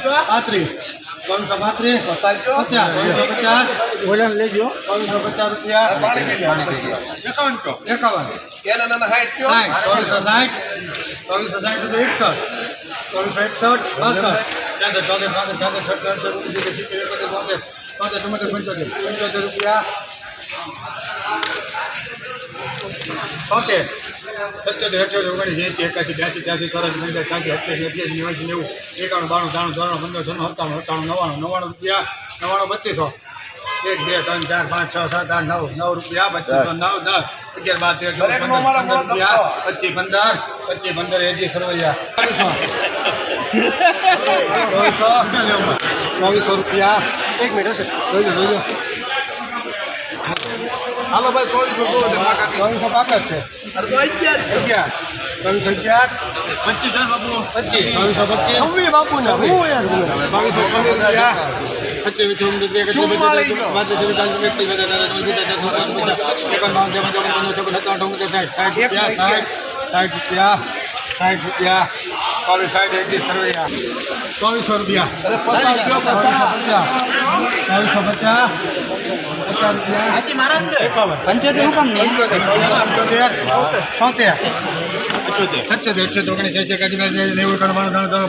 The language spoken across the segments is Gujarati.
પાંત્રીસ ત્રણસો પાંત્રીસ પચાસ ત્રણસો પચાસ ઓલાને લેજો ત્રણસો પચાસ રૂપિયા એકાવનસો એકાવન સાઠ ત્રણસો સાઠ ત્રણસો સાઠ રૂપિયા એકસઠ ત્રણસો એકસઠ બાસઠ ચોસઠ પાંસઠ છાસઠ સડસઠ અડસઠ ઓગણસિત્તેર સિત્તેર એકોતેર બોતેર ચુમ્મોતેર પંચોતેર પંચોતેર રૂપિયા તોતેર સત્યોતેર અઠ્યોતેર ઓગણીસ એસી એકાસી બ્યાસી ત્યાસી ચોરાસી પંચાસી સાઠી અઠ્યાસી અઠ્યાસી નેવાસી નેવું એકાણું બાણું ત્રાણું ચોરાણું પંદર સોનું સત્તાણું અઠ્ઠાણું નવ્વાણું નવ્વાણું રૂપિયા નવ્વાણું બત્રીસો એક બે ત્રણ ચાર પાંચ છ સાત આઠ નવ નવ રૂપિયા બત્રીસો નવ દસ. અગિયાર બાર તેર ચૌદ પંદર રૂપિયા. પચીસ પંદર પચીસ પંદર એજી સરવૈયા. નવસો ચોવીસો. રૂપિયા. એક મિનિટ હશે. જોઈજો જોઈજો હાલો ભાઈ સોળસો દો દે પાકા ચોવીસો પાકડ છે. અરે તો અગિયાર અગિયાર. ચોવીસો અગિયાર. પચીસ દસ બાપુ. પચીસ. ચોવીસો પચીસ. છવ્વી બાપુ ને હું યાર. બાવીસો છવ્વીસ રૂપિયા. ચોવીસ સાઠ. સાઠ રૂપિયા સાઠ. સાઠ રૂપિયા સાઠ રૂપિયા. ચોવીસ સાઠ ચોવીસો રૂપિયા. ચોવીસો પચાસ. પંચોતેર હું કામ નહીં? છોતેર સત્યોતેર ઓગણીસ એસી બાસી નેવું ત્રણ બાણું ત્રણ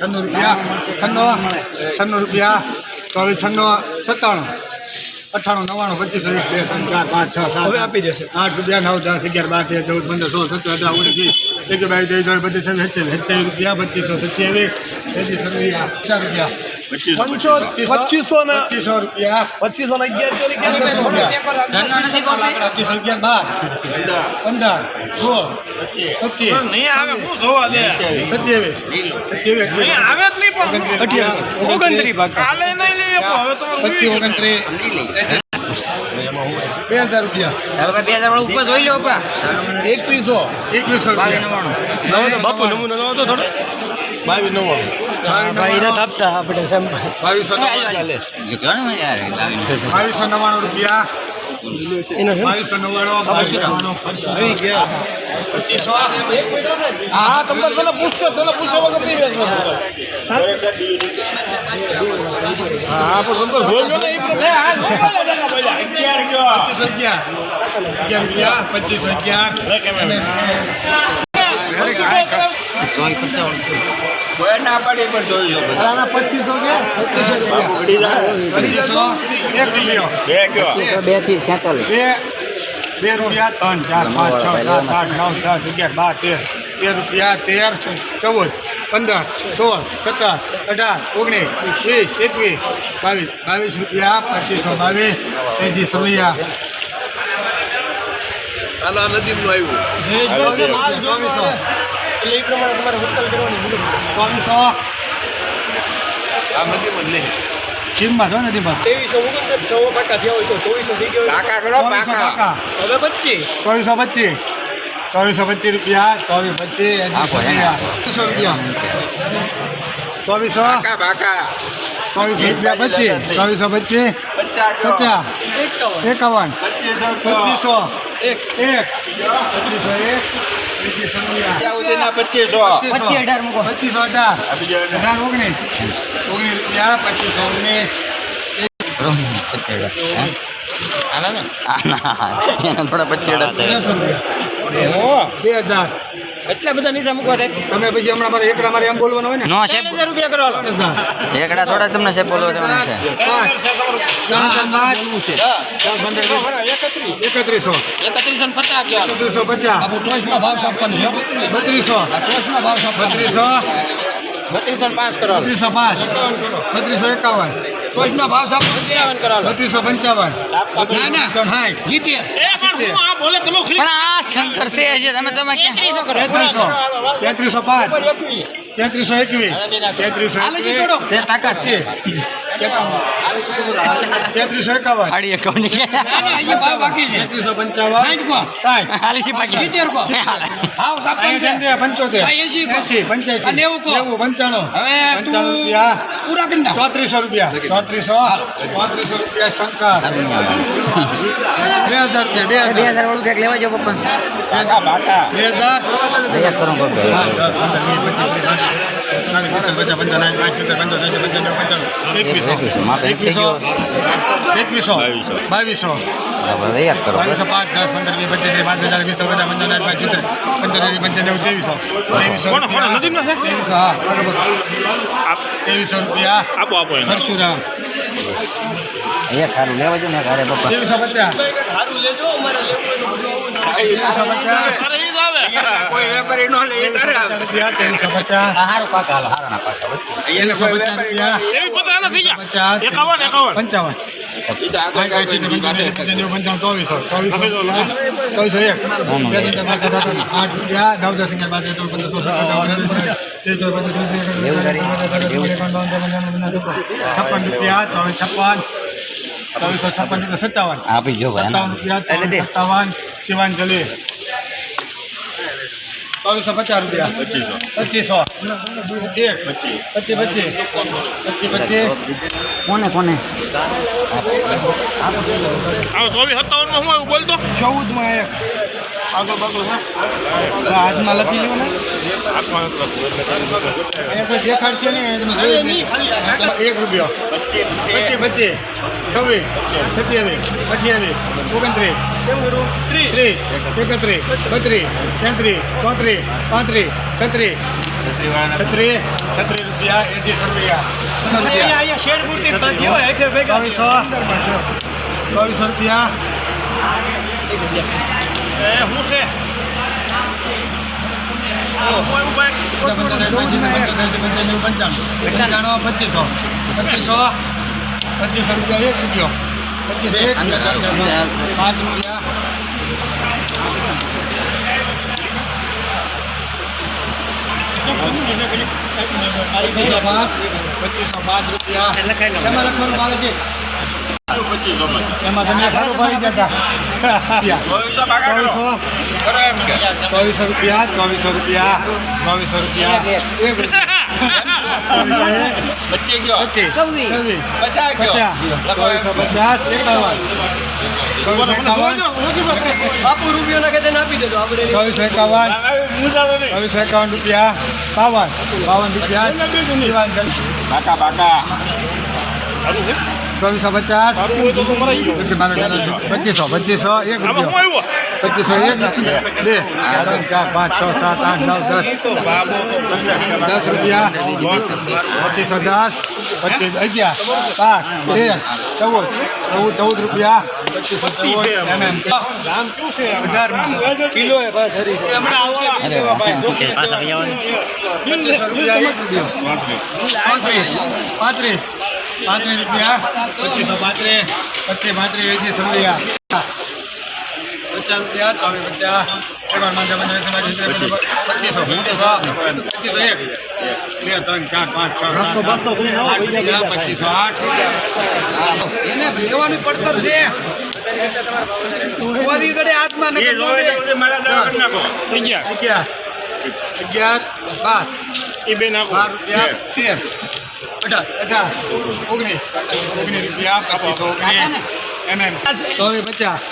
છન્નું રૂપિયા. છન્નો છન્નું. રૂપિયા. ચોવીસ છન્નો સત્તાણું. અઠ્ઠાણું નવ્વાણું પચીસ વીસ બે ત્રણ ચાર પાંચ છ સાત હવે આપી દેશે. આઠ રૂપિયા નવ દસ અગિયાર બાર તેર ચૌદ પંદર સોળ સત્તર અઢાર ઓગણીસ એક બાવીસ ત્રેવીસ ચોવીસ પચીસ છવ્વીસ સત્યાવીસ સત્યાવીસ રૂપિયા પચીસો સત્યાવીસ ત્રેવીસ રૂપિયા પચાસ રૂપિયા. પચીસો ને પચીસો રૂપિયા. પચીસો ને અગિયાર પચીસો અગિયાર બાર. પંદર. સોળ પચીસ. નહીં આવે શું જોવા દે. સત્યાવીસ. સત્યાવીસ. આવે જ નહીં પણ. અઠ્યાવીસ. ઓગણત્રીસ. કાલે નહીં પચીસ ઓગણત્રીસ બે હજાર રૂપિયા. બે હજાર ઉપર જોઈ લો એકવીસો. એકવીસો બાપુ નમૂનો નવો તો થોડો. બાવીસ નવ્વાણું. ભાઈ ના આપણે બાવીસો બાવીસો નવ્વાણું રૂપિયા. એનો બાવીસો નવ્વાણું પચીસો હા તમને પેલા પૂછતો પેલા પૂછ્યા વગર નહીં હા પણ તમને જોઈ ને. અગિયાર, પચીસો, અગિયાર ના પાડી પણ જોઈ લો બે બેથી બે બે રૂપિયા ત્રણ ચાર પાંચ છ સાત આઠ નવ દસ અગિયાર બાર તેર તેર રૂપિયા તેર ચૌદ પંદર સોળ સત્તર અઢાર ઓગણીસ વીસ, એકવીસ, બાવીસ બાવીસ રૂપિયા, પચીસો બાવીસ, ત્રીજી સવૈયા હાલો આ નદીમનું આવ્યું. ચોવીસો એ પ્રમાણે તમારે હોટલ કરવાની ચોવીસો આ નદીમાં નહીં. સ્કીમમાં છો નથી બસ ત્રેવીસો ઓગણસાઠ ચૌદ પાકા થયા હોય તો ચોવીસો થઈ ગયો. પાકા કરો પાકા. હવે પચીસ. ચોવીસો પચીસ. ચોવીસો પચીસ રૂપિયા. ચોવીસ પચીસ ચોવીસો રૂપિયા. ચોવીસો. પાકા ચોવીસો રૂપિયા પચીસ. ચોવીસો પચીસ. પચાસ. એકાવન. પચીસો. એક. એક. પચીસો એક પચીસો. રૂપિયા પચીસો પચીસ અઢાર મૂકો. પચીસો અઢાર. આપી જાઓ ને. અઢાર ઓગણીસ. ઓગણીસ રૂપિયા પચીસો ઓગણીસ. થોડા પચીસ બે હજાર. એટલા બધા નિશા મૂકવા થાય તમે પછી હમણાં મારે એકડા મારે એમ બોલવાનું હોય ને? નો છે હજાર રૂપિયા કરો એકડા થોડા તમને છે બોલવા દેવાના છે. એકત્રીસો એકત્રીસો. એકત્રીસો ને પચાસ કયો હાલો. એકત્રીસો પચાસ. બત્રીસો. બત્રીસો. બત્રીસો ને પાંચ કરો. બત્રીસો પાંચ. બત્રીસો એકાવન. ટોચનો ભાવ સાહેબ પંચાવન કરો. બત્રીસો પંચાવન. ના સાઠ. એ પણ હું આ બોલે તમે પણ આ શંકર છે તમે તમે તેત્રીસો તેત્રીસો. પાંચ. તેત્રીસો એકવીસ. તેત્રીસો તાકાત છે. તેત્રીસો એકાવન. બાકી છે. પંચાવન? પંચોતેર પંચ્યાસી. નેવું નેવું પંચાણું. હવે રૂપિયા. પૂરા કરી નાખ. ચોત્રીસો રૂપિયા. ચોત્રીસો. ચોત્રીસો. રૂપિયા શંકર. બે હજાર રૂપિયા બે બે હજાર હજાર વાળું કંઈક લેવા જો પપ્પા. બે હજાર. બે હજાર. પંદર, એકવીસો એકવીસો, માપે એકવીસો એકવીસો બાવીસો. બાવીસો કરો બાવીસો પાંચ દસ પંદર વીસ પચીસ પાંચ હજાર વીસ પચાસ પંચાવન સાઠ પાંચ સિત્તેર પંચાવન પંચાવન ત્રેવીસો ત્રેવીસો હા ત્રેવીસો રૂપિયા આપો આપો પરશુરામ એક સારું લેવા જો ને ઘરે પપ્પા ત્રેવીસો પચાસ કોઈ વેપારી નો લે તારે હારું પાકા હાલો હારો પાકા કોઈ વેપારી થઈ ગયા. છપ્પન રૂપિયા ચોવીસ છપ્પન. ચોવીસો છપ્પન રૂપિયા સત્તાવન. આપી જો ભાઈ સત્તાવન રૂપિયા સત્તાવન શિવાંજલિ. ચોવીસો પચાસ રૂપિયા. પચીસો. એક પચીસ પચીસ. પચીસ પચીસ. કોને કોને? આવો ચોવીસ સત્તાવનમાં હું બોલતો ચૌદમાં એક. હાથમાં લખી લ્યો ને. હાથમાં નથી લખવું એટલે અહીંયા કોઈ દેખાડશે નહીં તમે જોઈ એક રૂપિયો. પચીસ પચીસ. છવ્વીસ સત્યાવીસ અઠ્યાવીસ ઓગણત્રીસ ત્રીસ એકત્રીસ બત્રીસ તેત્રીસ ચોત્રીસ પાંત્રીસ છત્રીસ. છત્રીસ. છત્રીસ રૂપિયા એકત્રીસ રૂપિયા. ચોવીસો રૂપિયા. એ હું છે પચીસો પચીસો રૂપિયા. એક રૂપિયો પચીસ પાંચ રૂપિયા પચીસો પાંચ રૂપિયા લખવાનું પચીસો માં એમાં તમે સારું ભાઈ ગયા કરો. ચોવીસો. રૂપિયા ચોવીસો રૂપિયા ચોવીસો રૂપિયા. ચોવીસો એકાવન. ચોવીસો એકાવન. એકાવન રૂપિયા. બાવન. બાવન રૂપિયા. બાકા બાકા ચોવીસો પચાસ. પચીસો પચીસો એક રૂપિયો. પચીસો એક બે ત્રણ ચાર પાંચ છ સાત આઠ નવ દસ. દસ રૂપિયા. પચીસો દસ. પચીસ અગિયાર પાંચ તેર ચૌદ ચૌદ ચૌદ રૂપિયા. પચીસો ચૌદ કિલો એ બસ હરી પાંત્રીસ. પાંત્રીસ રૂપિયા. પચીસો પાંત્રીસ પચીસ પાંત્રીસ એસી સમજ્યા પચાસ રૂપિયા હવે પચાસ એમાં માંગે મને પચીસો પચીસો પચીસો એક. બે ત્રણ ચાર પાંચ છ પચીસો આઠ એને ભેગવાની પડતર છે. હાથમાં તો અગિયાર. અગિયાર બાર. એ બે નાખો. બાર રૂપિયા તેર. અઢાર અઢાર ઓગણીસ ઓગણીસ રૂપિયા પચીસો ઓગણીસ એમ એમ ચોવીસ પચાસ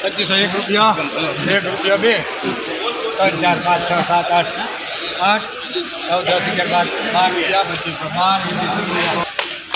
તો પચીસો એક રૂપિયા એક રૂપિયા બે ત્રણ ચાર પાંચ છ સાત આઠ આઠ ચૌદ દસ અગિયાર બાર બાર રૂપિયા પચીસો બાર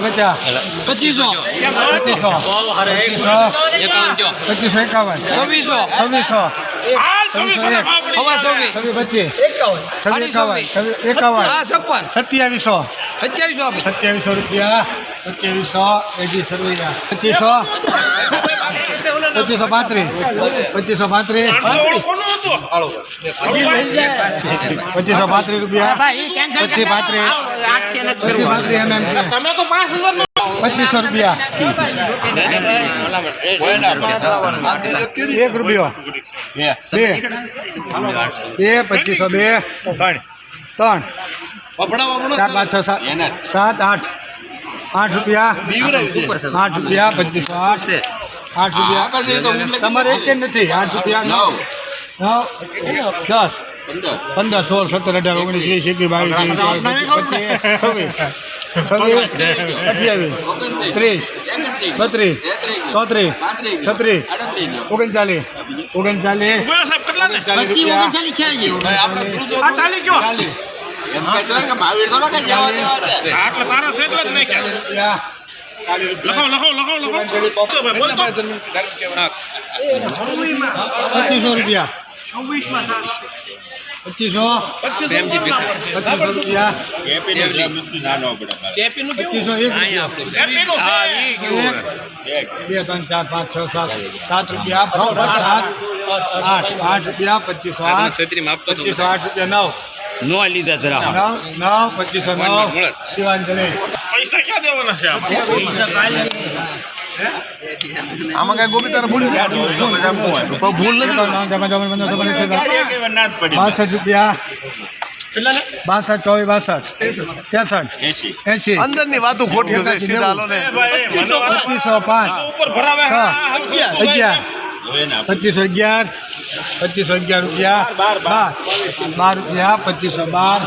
પચાસ. પચાસ. એકાવન. છવ્વીસો. છવ્વીસો. સત્યાવીસો. સત્યાવીસો રૂપિયા. સત્યાવીસો. એજી સરવૈયા પચીસો. પચીસો પાંત્રીસ પચીસો પાંત્રીસ પચીસો પાંત્રીસ રૂપિયા. પચીસ પાંત્રીસ પચીસ પાંત્રીસ એમ એમ પચીસો રૂપિયા. એક રૂપિયો. બે બે પચીસો બે ત્રણ ચાર પાંચ છ સાત સાત આઠ આઠ રૂપિયા આઠ. રૂપિયા પચીસો આઠ. આઠ રૂપિયા. તમારે એક કે નથી આઠ રૂપિયા. નવ. નવ. દસ. પંદર. સોળ સત્તર અઢાર ઓગણીસ વીસ એકવીસ બાવીસ અઠ્યાવીસ. ત્રીસ. બત્રીસ. ચોત્રીસ. છત્રીસ. ઓગણચાલીસ. ઓગણચાલીસ. ચાલીસ. લખો લખો લખો લખો પચીસો રૂપિયા. પચીસો. પચીસો રૂપિયા. પચીસો એક રૂપિયા. એપીનું છે એક બે ત્રણ ચાર પાંચ છ સાત સાત રૂપિયા. પચીસો સાત આઠ આઠ રૂપિયા પચીસો આઠ. પચીસો આઠ રૂપિયા નવ. નો લીધા જરા. નવ નવ પચીસો નવ. શિવાંજલિ. પૈસા ક્યાં દેવાના છે આમાં? બાસઠ રૂપિયા. બાસઠ ચોવીસ બાસઠ. ત્રેસઠ. એસી અંદરની વાતો ખોટી પચીસો પાંચ. અગિયાર. પચીસો અગિયાર પચીસો અગિયાર રૂપિયા બાર બાર. રૂપિયા પચીસો બાર.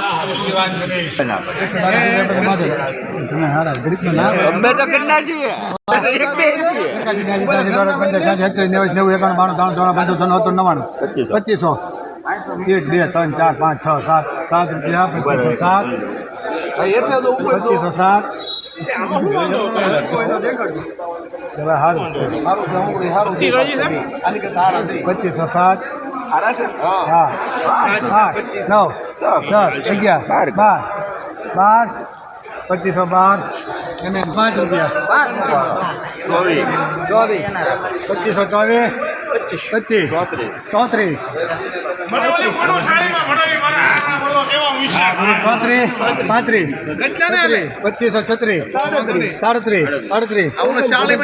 અમે તો કેટલા છીએ. પચીસો. એક બે ત્રણ ચાર પાંચ છ સાત. સાત રૂપિયા પચીસો સાત. પચીસો સાત. પચીસો સાત હા આઠ નવ દસ અગિયાર બાર બાર પચીસો બાર અને પાંચ રૂપિયા પચીસો ચોવીસ પચીસ ચોત્રીસ મને પાંત્રીસ પચીસો છત્રીસ સાડત્રીસ. અડત્રીસ ઓગણચાલીસ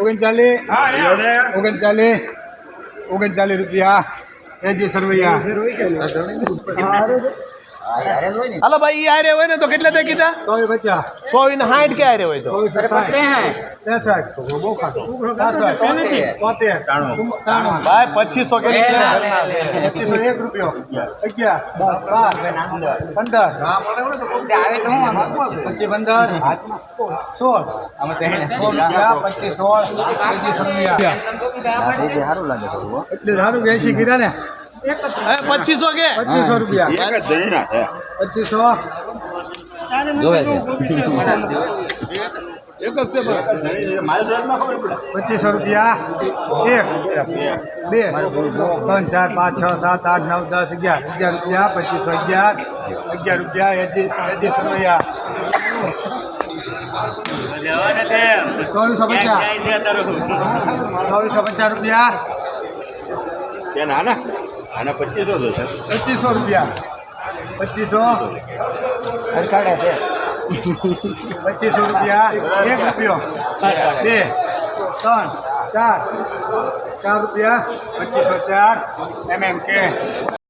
ઓગણચાલીસ ઓગણચાલીસ ઓગણચાલીસ રૂપિયા. એજી સરવૈયા. હાલો ભાઈ આરે હોય ને તો કેટલા તે કીધા? તો પચાસ. સો ને સાઠ ક્યાં આરે હોય તો? ભાઈ પચીસો કે પચીસો એક રૂપિયો. અગિયાર. પંદર. પચીસ પંદર. સોળ. પચીસ સોળ. પચીસ રૂપિયા. એટલે સારું કે એસી કીધા ને? પચીસો કે? પચીસો રૂપિયા. પચીસો. એક જ છે પચીસો રૂપિયા. એક બે ત્રણ ચાર પાંચ છ સાત આઠ નવ દસ અગિયાર. અગિયાર રૂપિયા પચીસો અગિયાર. અગિયાર રૂપિયા એજી એજી સરવૈયા ચોવીસો પચાસ. ચોવીસો પચાસ રૂપિયા. ત્યાં નાના? આના પચીસો પચીસો રૂપિયા. પચીસો. પચીસો રૂપિયા એક રૂપિયો. બે ત્રણ ચાર ચાર રૂપિયા પચીસો ચાર એમ એમ કે.